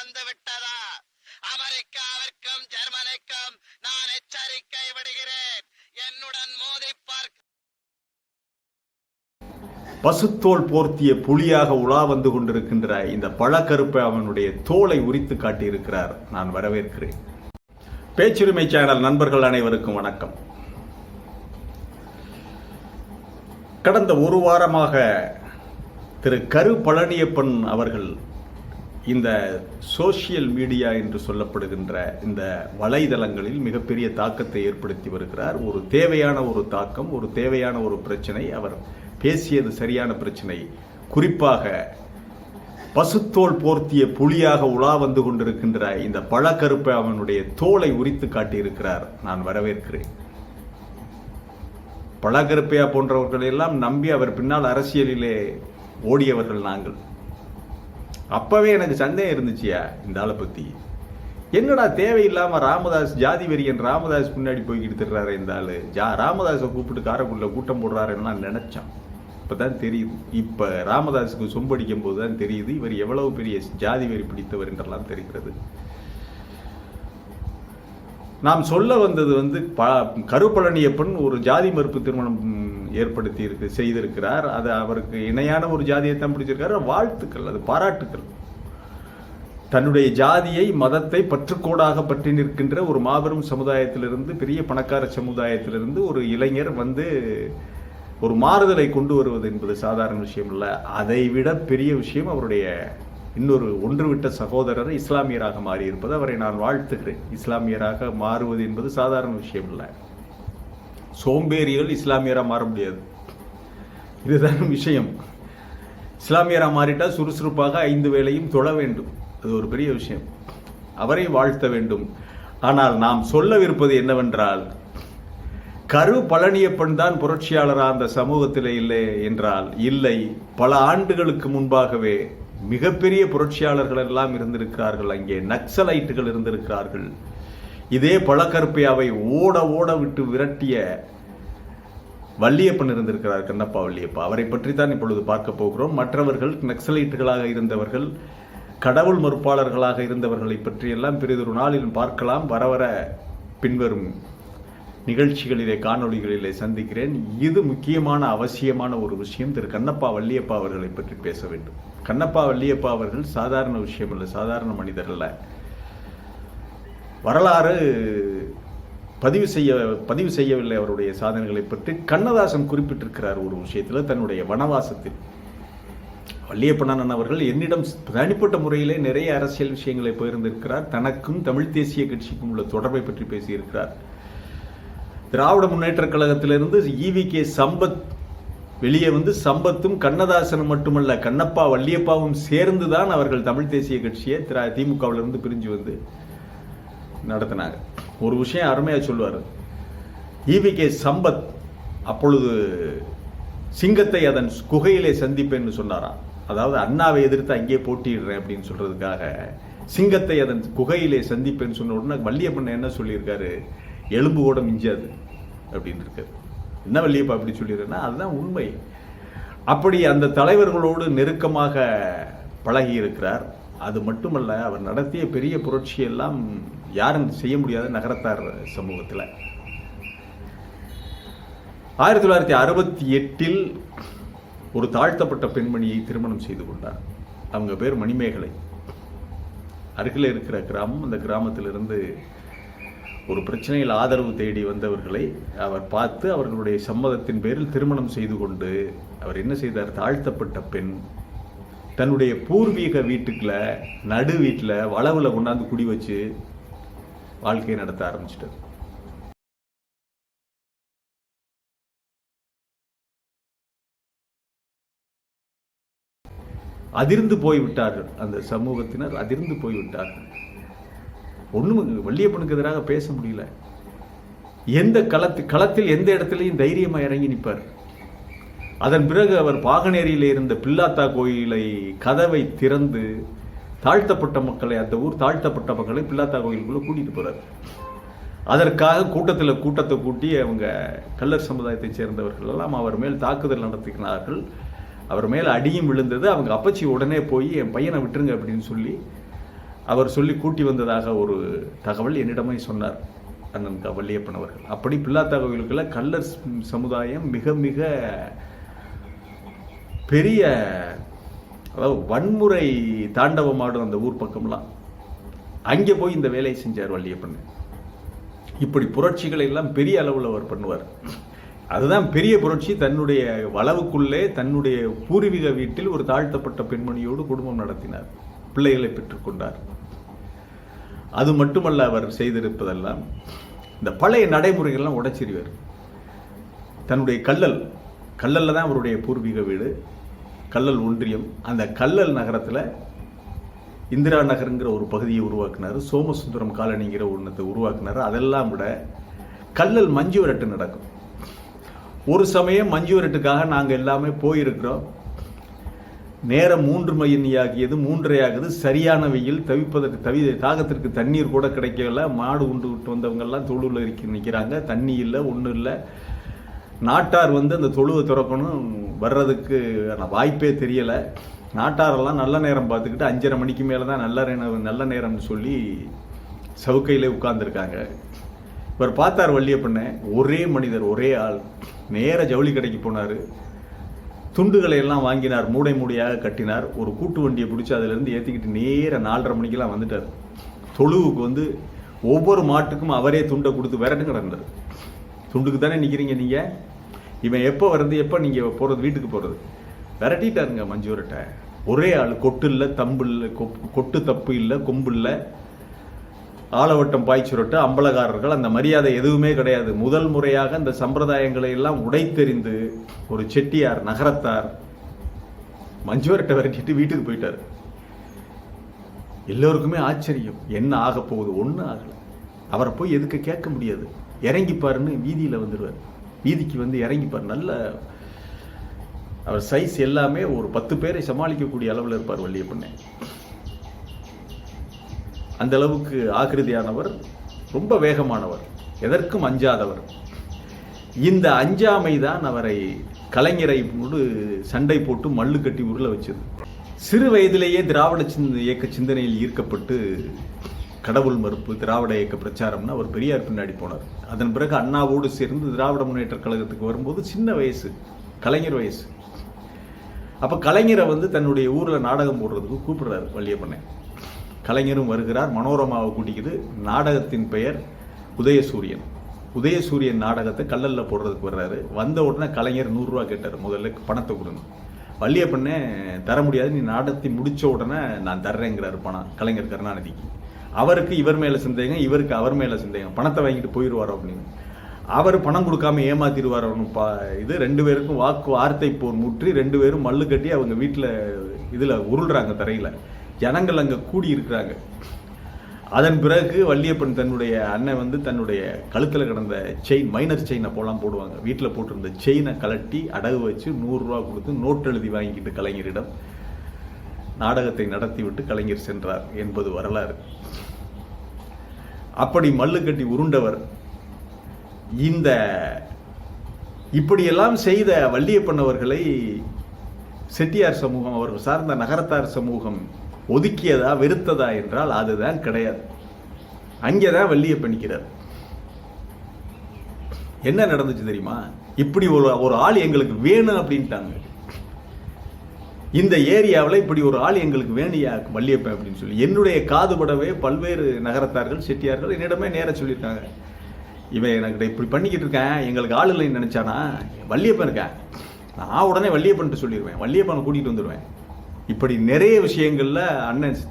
வந்து விட்டதா? அமெரிக்காவிற்கும் ஜெர்மனிக்கும் நான் எச்சரிக்கை விடுகிறேன். என்னுடன் மோதி பார்க்க பசுத்தோல் போர்த்திய புலியாக உலா வந்து கொண்டிருக்கின்ற இந்த பழக்கருப்பை அவனுடைய தோலை உரித்து காட்டியிருக்கிறார். நான் வரவேற்கிறேன். பேச்சுரிமை சேனல் நண்பர்கள் அனைவருக்கும் வணக்கம். கடந்த ஒரு வாரமாக திரு கரு பழனியப்பன் அவர்கள் இந்த சோஷியல் மீடியா என்று சொல்லப்படுகின்ற இந்த வலைதளங்களில் மிகப்பெரிய தாக்கத்தை ஏற்படுத்தி வருகிறார். ஒரு தேவையான ஒரு தாக்கம் ஒரு தேவையான ஒரு பிரச்சனை அவர் பேசியது சரியான பிரச்சனை. குறிப்பாக பசுத்தோல் போர்த்திய புலியாக உலா வந்து கொண்டிருக்கின்ற இந்த பழக்கருப்பை அவனுடைய தோலை உரித்து காட்டியிருக்கிறார். நான் வரவேற்கிறேன். பழகருப்பையா போன்றவர்களை எல்லாம் நம்பி அவர் பின்னால் அரசியலிலே ஓடியவர்கள் நாங்கள். அப்போவே எனக்கு சந்தேகம் இருந்துச்சியா? இந்த ஆளை பற்றி என்னடா தேவையில்லாமல் ராமதாஸ் ஜாதி வெறியன் ராமதாஸ் முன்னாடி போய்கிட்டு திர்றாரு இந்த ஆள்? ஜா ராமதாஸை கூப்பிட்டு காரைக்குள்ள கூட்டம் போடுறாருன்னு நான் இப்போ தான் தெரியுது. இப்போ ராமதாஸுக்கு சொம்படிக்கும் போது தான் தெரியுது. இவர் எவ்வளவு பெரிய ஜாதி வெறி பிடித்தவர் என்றெல்லாம் தெரிகிறது. நாம் சொல்ல வந்தது வந்து ப கருப்பழனியப்பன் ஒரு ஜாதி மறுப்பு திருமணம் ஏற்படுத்தி இருக்கு செய்திருக்கிறார். அது அவருக்கு இணையான ஒரு ஜாதியை தான் பிடிச்சிருக்காரு. வாழ்த்துக்கள் அது பாராட்டுக்கள். தன்னுடைய ஜாதியை மதத்தை பற்றுக்கோடாக பற்றி நிற்கின்ற ஒரு மாபெரும் சமுதாயத்திலிருந்து பெரிய பணக்கார சமுதாயத்திலிருந்து ஒரு இளைஞர் வந்து ஒரு மாறுதலை கொண்டு வருவது என்பது சாதாரண விஷயம் இல்லை அதை விட பெரிய விஷயம் அவருடைய இன்னொரு ஒன்றுவிட்ட சகோதரர் இஸ்லாமியராக மாறியிருப்பது. அவரை நான் வாழ்த்துகிறேன். இஸ்லாமியராக மாறுவது என்பது சாதாரண விஷயம் இல்லை சோம்பேறிகள் இஸ்லாமியராக மாற முடியாது. இதுதான் விஷயம். இஸ்லாமியராக மாறிட்டால் சுறுசுறுப்பாக ஐந்து வேளையும் தொழ வேண்டும். அது ஒரு பெரிய விஷயம். அவரை வாழ்த்த வேண்டும். ஆனால் நாம் சொல்லவிருப்பது என்னவென்றால் கரு பழனியப்பன் தான் புரட்சியாளராக அந்த சமூகத்தில் இல்லை என்றால் இல்லை பல ஆண்டுகளுக்கு முன்பாகவே மிகப்பெரிய புரட்சியாளர்கள் எல்லாம் இருந்திருக்கிறார்கள். அங்கே நக்சலைட்டுகள் இருந்திருக்கிறார்கள். இதே பழக்கருப்பையாவை ஓட ஓட விட்டு விரட்டிய வள்ளியப்பன் இருந்திருக்கிறார் கண்ணப்பா வள்ளியப்பா. அவரை பற்றி தான் இப்பொழுது பார்க்க போகிறோம். மற்றவர்கள் நக்சலைட்டுகளாக இருந்தவர்கள் கடவுள் மறுப்பாளர்களாக இருந்தவர்களை பற்றியெல்லாம் பெரிதொரு நாளில் பார்க்கலாம். வர வர பின்வரும் நிகழ்ச்சிகளிலே காணொளிகளிலே சந்திக்கிறேன். இது முக்கியமான அவசியமான ஒரு விஷயம். திரு. கண்ணப்பா வள்ளியப்பா அவர்களை பற்றி பேச வேண்டும். கண்ணப்பா வள்ளியப்பா அவர்கள் சாதாரண விஷயம் இல்லை சாதாரண மனிதர் அல்ல. வரலாறு பதிவு செய்ய பதிவு செய்யவில்லை அவருடைய சாதனைகளை பற்றி. கண்ணதாசன் குறிப்பிட்டிருக்கிறார் ஒரு விஷயத்தில் தன்னுடைய வனவாசத்தில். வள்ளியப்பண்ணன் அவர்கள் என்னிடம் தனிப்பட்ட முறையிலே நிறைய அரசியல் விஷயங்களை பகிர்ந்திருக்கிறார். தனக்கும் தமிழ் தேசிய கட்சிக்கும் உள்ள தொடர்பை பற்றி பேசியிருக்கிறார். திராவிட முன்னேற்ற கழகத்திலிருந்து ஈவி கே சம்பத் வெளியே வந்து சம்பத்தும் கண்ணதாசனும் மட்டுமல்ல கண்ணப்பா வள்ளியப்பாவும் சேர்ந்து தான் அவர்கள் தமிழ் தேசிய கட்சியை திரா திமுகவிலிருந்து பிரிஞ்சு வந்து நடத்தினாங்க. ஒரு விஷயம் அருமையாக சொல்லுவார். ஈவிகே சம்பத் அப்பொழுது சிங்கத்தை அதன் குகையிலே சந்திப்பேன்னு சொன்னாராம் அதாவது அண்ணாவை எதிர்த்து அங்கே போட்டிடுறேன் அப்படின்னு சொல்கிறதுக்காக சிங்கத்தை அதன் குகையிலே சந்திப்பேன்னு சொன்ன உடனே வள்ளியப்பன் என்ன சொல்லியிருக்காரு? எலும்பு கூட மிஞ்சாது அப்படின்னு இருக்காரு. என்ன வள்ளியப்பா அப்படி சொல்லிடுறேன்னா அதுதான் உண்மை. அப்படி அந்த தலைவர்களோடு நெருக்கமாக பழகி இருக்கிறார் அது மட்டுமல்ல அவர் நடத்திய பெரிய புரட்சியெல்லாம் யாரும் செய்ய முடியாத நகரத்தார் சமூகத்தில். ஆயிரத்தி தொள்ளாயிரத்தி அறுபத்தி எட்டில் ஒரு தாழ்த்தப்பட்ட பெண்மணியை திருமணம் செய்து கொண்டார். அவங்க பேர் மணிமேகலை. அருகில் இருக்கிற கிராமம் அந்த கிராமத்திலிருந்து ஒரு பிரச்சனையில் ஆதரவு தேடி வந்தவர்களை அவர் பார்த்து அவர்களுடைய சம்மதத்தின் பேரில் திருமணம் செய்து கொண்டு அவர் என்ன செய்தார்? தாழ்த்தப்பட்ட பெண் தன்னுடைய பூர்வீக வீட்டுக்குள்ள நடு வீட்டில் வளவில் கொண்டாந்து குடி வச்சு வாழ்க்கையை நடத்த ஆரம்பிச்சிட்டார். அதிர்ந்து போய்விட்டார்கள் அந்த சமூகத்தினர் அதிர்ந்து போய்விட்டார்கள் ஒன்றும் வள்ளியப்பனுக்கு எதிராக பேச முடியல. எந்த களத்து களத்தில் எந்த இடத்துலையும் தைரியமா இறங்கி நிற்பார் அதன் பிறகு அவர் பாகனேரியில் இருந்த பில்லாத்தா கோயிலை கதவை திறந்து தாழ்த்தப்பட்ட மக்களை அந்த ஊர் தாழ்த்தப்பட்ட மக்களை பில்லாத்தா கோயிலுக்குள்ளே கூட்டிகிட்டு போகிறார் அதற்காக கூட்டத்தில் கூட்டத்தை கூட்டி அவங்க கல்லர் சமுதாயத்தைச் சேர்ந்தவர்கள் எல்லாம் அவர் மேல் தாக்குதல் நடத்துகிறார்கள் அவர் மேல் அடியும் விழுந்தது. அவங்க அப்பச்சி உடனே போய் என் பையனை விட்டுருங்க அப்படின்னு சொல்லி அவர் சொல்லி கூட்டி வந்ததாக ஒரு தகவல் என்னிடமே சொன்னார். அண்ணன் வள்ளியப்பன் அவர்கள். அப்படி பில்லாத்தா கோயிலுக்குள்ள கள்ளர் சமுதாயம் மிக மிக பெரிய அதாவது வன்முறை தாண்டவமாடும் அந்த ஊர் பக்கம்லாம். அங்கே போய் இந்த வேலையை செஞ்சார் வள்ளியப்பன். இப்படி புரட்சிகளை எல்லாம் பெரிய அளவில் அவர் பண்ணுவார். அதுதான் பெரிய புரட்சி. தன்னுடைய வளவுக்குள்ளே தன்னுடைய பூர்வீக வீட்டில் ஒரு தாழ்த்தப்பட்ட பெண்மணியோடு குடும்பம் நடத்தினார். பிள்ளைகளை பெற்றுக்கொண்டார் அது மட்டுமல்ல அவர் செய்திருப்பதெல்லாம் இந்த பழைய நடைமுறைகள்லாம் உடைச்சிருவார். தன்னுடைய கல்லல் கல்லல்ல தான் அவருடைய பூர்வீக வீடு. கல்லல் ஒன்றியம். அந்த கல்லல் நகரத்தில் இந்திரா நகருங்கிற ஒரு பகுதியை உருவாக்குனார். சோமசுந்தரம் காலனிங்கிற ஒன்றத்தை உருவாக்குனார். அதெல்லாம் விட கல்லல் மஞ்சு விரட்டு நடக்கும். ஒரு சமயம் மஞ்சு விரட்டுக்காக நாங்கள் எல்லாமே போயிருக்கிறோம். நேரம் மூன்று மணி ஆகியது மூன்றரை ஆகுது சரியான வெயில் தவிப்பதற்கு தவி தாகத்திற்கு தண்ணீர் கூட கிடைக்கல. மாடு உண்டு விட்டு வந்தவங்கெல்லாம் தொழுவில் இருக்க நிற்கிறாங்க தண்ணி இல்லை ஒன்றும் இல்லை. நாட்டார் வந்து அந்த தொழுவை திறக்கணும் வர்றதுக்கு வாய்ப்பே தெரியலை. நாட்டாரெல்லாம் நல்ல நேரம் பார்த்துக்கிட்டு அஞ்சரை மணிக்கு மேலே தான் நல்ல நேரம் நல்ல நேரம்னு சொல்லி சவுக்கையிலே உட்கார்ந்துருக்காங்க. இவர் பார்த்தார் வள்ளியப்பண்ண ஒரே மனிதர் ஒரே ஆள். நேர ஜவுளி கடைக்கு போனார். துண்டுகளை எல்லாம் வாங்கினார் மூடை மூடையாக கட்டினார். ஒரு கூட்டு வண்டியை பிடிச்சி அதிலேருந்து ஏற்றிக்கிட்டு நேர நாலரை மணிக்கெல்லாம் வந்துட்டார். தொழுவுக்கு வந்து ஒவ்வொரு மாட்டுக்கும் அவரே துண்டை கொடுத்து விரட்டு கிடந்தார் துண்டுக்கு தானே நிற்கிறீங்க நீங்கள் இவன் எப்போ வர்றது எப்போ நீங்கள் போகிறது வீட்டுக்கு போகிறது விரட்டிட்டாருங்க மஞ்சு ஒரே ஆள் கொட்டு இல்லை தம்பு இல்லை கொப்- கொட்டு தப்பு இல்லை கொம்பு இல்லை. ஆலவட்டம் பாய்ச்சுரட்டு அம்பலகாரர்கள் அந்த மரியாதை எதுவுமே கிடையாது. முதல் முறையாக அந்த சம்பிரதாயங்களை எல்லாம் உடைத்தெறிந்து ஒரு செட்டியார் நகரத்தார் மஞ்சுவரட்டை விரட்டிட்டு வீட்டுக்கு போயிட்டார். எல்லோருக்குமே ஆச்சரியம் என்ன ஆக போகுது? ஒன்றும் ஆகலை. அவரை போய் எதுக்கு கேட்க முடியாது? இறங்கிப்பாருன்னு வீதியில் வந்துடுவார் வீதிக்கு வந்து இறங்கிப்பார். நல்ல அவர் சைஸ் எல்லாமே ஒரு பத்து பேரை சமாளிக்கக்கூடிய அளவில் இருப்பார் வள்ளியப்பண்ணை. அந்த அளவுக்கு ஆகிருதியானவர் ரொம்ப வேகமானவர் எதற்கும் அஞ்சாதவர். இந்த அஞ்சாமை தான் அவரை கலைஞரை சண்டை போட்டு மல்லு கட்டி உருள வச்சது. சிறு வயதிலேயே திராவிட சிந்த இயக்க சிந்தனையில் ஈர்க்கப்பட்டு கடவுள் மறுப்பு திராவிட இயக்க பிரச்சாரம்னு அவர் பெரியார் பின்னாடி போனார். அதன் பிறகு அண்ணாவோடு சேர்ந்து திராவிட முன்னேற்ற கழகத்துக்கு வரும்போது சின்ன வயசு கலைஞர் வயசு. அப்போ கலைஞரை வந்து தன்னுடைய ஊரில் நாடகம் போடுறதுக்கு கூப்பிடுறாரு வள்ளியப்பனை கலைஞரும் வருகிறார் மனோரமாவை கூட்டிக்குது. நாடகத்தின் பெயர் உதயசூரியன். உதயசூரியன் நாடகத்தை கல்லல்ல போடுறதுக்கு வர்றாரு. வந்த உடனே கலைஞர் நூறுரூவா கேட்டார் முதல்ல பணத்தை கொடுங்க வள்ளியப்பண்ணே தர முடியாது நீ நாடகத்தை முடித்த உடனே நான் தர்றேங்கிறாரு பணம் கலைஞர் கருணாநிதிக்கு. அவருக்கு இவர் மேலே சந்தேகம் இவருக்கு அவர் மேலே சந்தேகம். பணத்தை வாங்கிட்டு போயிடுவார் அப்படின்னு. அவர் பணம் கொடுக்காம ஏமாத்திடுவார் பா இது ரெண்டு பேருக்கும் வாக்கு வார்த்தை போர் முற்றி ரெண்டு பேரும் மல்லு கட்டி அவங்க வீட்டில் இதில் உருள்றாங்க தரையில். ஜனங்கள் அங்கே கூடி இருக்கிறாங்க அதன் பிறகு வள்ளியப்பன் தன்னுடைய அண்ணன் வந்து தன்னுடைய கழுத்தில் கிடந்த செயின் மைனர் செயின் போலாம் போடுவாங்க. வீட்டில் போட்டிருந்த செயினை கலட்டி அடகு வச்சு நூறுரூவா கொடுத்து நோட் எழுதி வாங்கிக்கிட்டு கலைஞரிடம் நாடகத்தை நடத்திவிட்டு கலைஞர் சென்றார் என்பது வரலாறு. அப்படி மல்லு கட்டி உருண்டவர் இந்த இப்படியெல்லாம் செய்த வள்ளியப்பண்ணவர்களை செட்டியார் சமூகம் அவர்கள் சார்ந்த நகரத்தார் சமூகம் ஒதுக்கியதா வெறுத்ததா என்றால் அதுதான் கிடையாது. அங்கேதான் வள்ளியப்பன் நிற்கிறார். என்ன நடந்துச்சு தெரியுமா? இப்படி ஒரு ஒரு ஆள் எங்களுக்கு வேணும் அப்படின்ட்டாங்க. இந்த ஏரியாவில் இப்படி ஒரு ஆள் எங்களுக்கு வேணியா வள்ளியப்பன் அப்படின்னு சொல்லி. என்னுடைய காதுபடவே பல்வேறு நகரத்தார்கள் செட்டியார்கள் என்னிடமே நேர சொல்லியிருக்காங்க. இவன் எனக்கு இப்படி பண்ணிக்கிட்டு இருக்கேன் எங்களுக்கு ஆள் இல்லைன்னு நினச்சானா? வள்ளியப்பன் இருக்கேன் நான் உடனே வள்ளியப்பன்ட்டு சொல்லிடுவேன் வள்ளியப்பனை கூட்டிகிட்டு வந்துடுவேன் இப்படி நிறைய விஷயங்களில் அண்ணன்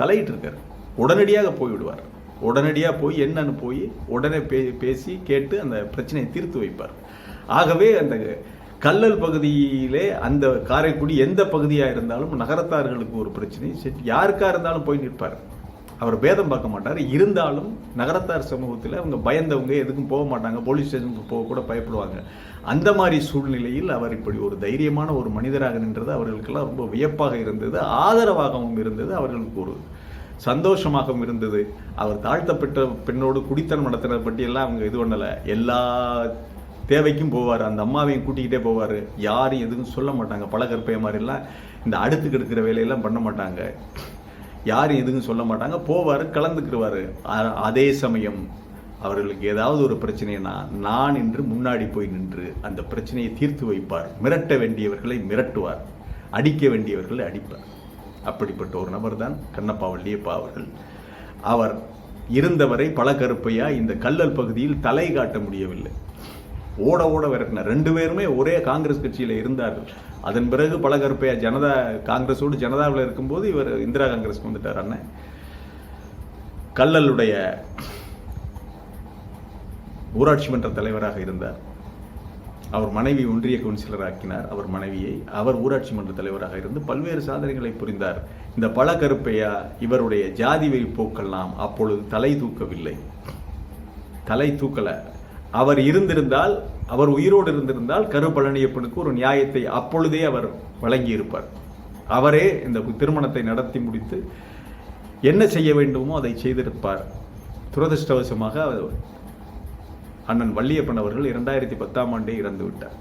தலையிட்டு இருக்கார். உடனடியாக போய்விடுவார் உடனடியாக போய் என்னன்னு போய் உடனே பே பேசி கேட்டு அந்த பிரச்சனையை தீர்த்து வைப்பார். ஆகவே அந்த கல்லல் பகுதியிலே அந்த காரைக்குடி எந்த பகுதியாக இருந்தாலும் நகரத்தார்களுக்கு ஒரு பிரச்சனை. சரி யாருக்காக இருந்தாலும் போய் நிற்பார். அவர் பேதம் பார்க்க மாட்டார். இருந்தாலும் நகரத்தார் சமூகத்தில் அவங்க பயந்தவங்க எதுக்கும் போக மாட்டாங்க. போலீஸ் ஸ்டேஷனுக்கு போக கூட பயப்படுவாங்க. அந்த மாதிரி சூழ்நிலையில் அவர் இப்படி ஒரு தைரியமான ஒரு மனிதராக நின்றது அவர்களுக்கெல்லாம் ரொம்ப வியப்பாக இருந்தது. ஆதரவாகவும் இருந்தது. அவர்களுக்கு ஒரு சந்தோஷமாகவும் இருந்தது. அவர் தாழ்த்தப்பட்ட பெண்ணோடு குடித்தனம் நடத்தினதை பற்றியெல்லாம் அவங்க இது பண்ணலை. எல்லா தேவைக்கும் போவார் அந்த அம்மாவையும் கூட்டிக்கிட்டே போவார். யாரும் எதுவும் சொல்ல மாட்டாங்க. பழகற்பைய மாதிரிலாம் இந்த அடுத்து கெடுக்கிற வேலையெல்லாம் பண்ண மாட்டாங்க. யாரும் எதுவும் சொல்ல மாட்டாங்க. போவார் கலந்துக்கிடுவார் அதே சமயம் அவர்களுக்கு ஏதாவது ஒரு பிரச்சனைனா நான் என்று முன்னாடி போய் நின்று அந்த பிரச்சனையை தீர்த்து வைப்பார். மிரட்ட வேண்டியவர்களை மிரட்டுவார். அடிக்க வேண்டியவர்களை அடிப்பார். அப்படிப்பட்ட ஒரு நபர் தான் கண்ணப்பா வள்ளியப்பா அவர்கள். அவர் இருந்தவரை பல கருப்பையா இந்த கல்லல் பகுதியில் தலை காட்ட முடியவில்லை. ஓட ஓட விரட்டின. ரெண்டு பேருமே ஒரே காங்கிரஸ் கட்சியில் இருந்தார்கள். அதன் பிறகு பல கருப்பையா ஜனதா காங்கிரஸோடு ஜனதாவில் இருக்கும்போது இவர் இந்திரா காங்கிரஸ்க்கு வந்துட்டார் அண்ணன். கல்லலுடைய ஊராட்சி மன்ற தலைவராக இருந்தார். அவர் மனைவி ஒன்றிய கவுன்சிலர் ஆக்கினார். அவர் மனைவியை அவர் ஊராட்சி மன்ற தலைவராக இருந்து பல்வேறு சாதனைகளை புரிந்தார். இந்த பல கருப்பையா இவருடைய ஜாதி வெறி போக்கெல்லாம் அப்பொழுது தலை தூக்கவில்லை. தலை தூக்கல. அவர் இருந்திருந்தால் அவர் உயிரோடு இருந்திருந்தால் கரு பழனியப்பனுக்கு ஒரு நியாயத்தை அப்பொழுதே அவர் வழங்கியிருப்பார். அவரே இந்த திருமணத்தை நடத்தி முடித்து என்ன செய்ய வேண்டுமோ அதை செய்திருப்பார். துரதிருஷ்டவசமாக அவர் அண்ணன் வள்ளியப்பன் அவர்கள் இரண்டாயிரத்தி பத்தாம் ஆண்டே இறந்து விட்டார்.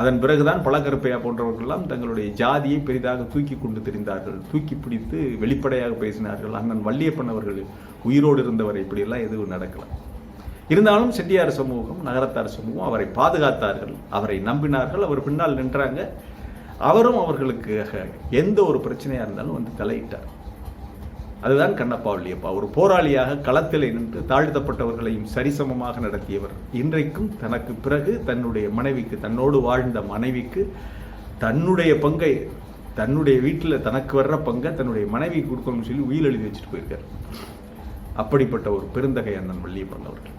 அதன் பிறகுதான் பழக்கருப்பையா போன்றவர்களெல்லாம் தங்களுடைய ஜாதியை பெரிதாக தூக்கி கொண்டு திரிந்தார்கள். தூக்கி பிடித்து வெளிப்படையாக பேசினார்கள். அண்ணன் வள்ளியப்பன் அவர்கள் உயிரோடு இருந்தவர் இப்படியெல்லாம் எதுவும் நடக்கலாம் இருந்தாலும் செட்டியார் சமூகம் நகரத்தார் சமூகம் அவரை பாதுகாத்தார்கள் அவரை நம்பினார்கள் அவர் பின்னால் நின்றாங்க. அவரும் அவர்களுக்கு எந்த ஒரு பிரச்சனையாக இருந்தாலும் வந்து தலையிட்டார். அதுதான் கண்ணப்பா வள்ளியப்பா ஒரு போராளியாக களத்தில் நின்று தாழ்த்தப்பட்டவர்களையும் சரிசமமாக நடத்தியவர். இன்றைக்கும் தனக்கு பிறகு தன்னுடைய மனைவிக்கு தன்னோடு வாழ்ந்த மனைவிக்கு தன்னுடைய பங்கை தன்னுடைய வீட்டில் தனக்கு வர்ற பங்கை தன்னுடைய மனைவி கொடுக்கணும்னு சொல்லி உயிர் எழுதி வச்சுட்டு போயிருக்கார். அப்படிப்பட்ட ஒரு பெருந்தகை அண்ணன் வள்ளியப்பன் அவர்கள்.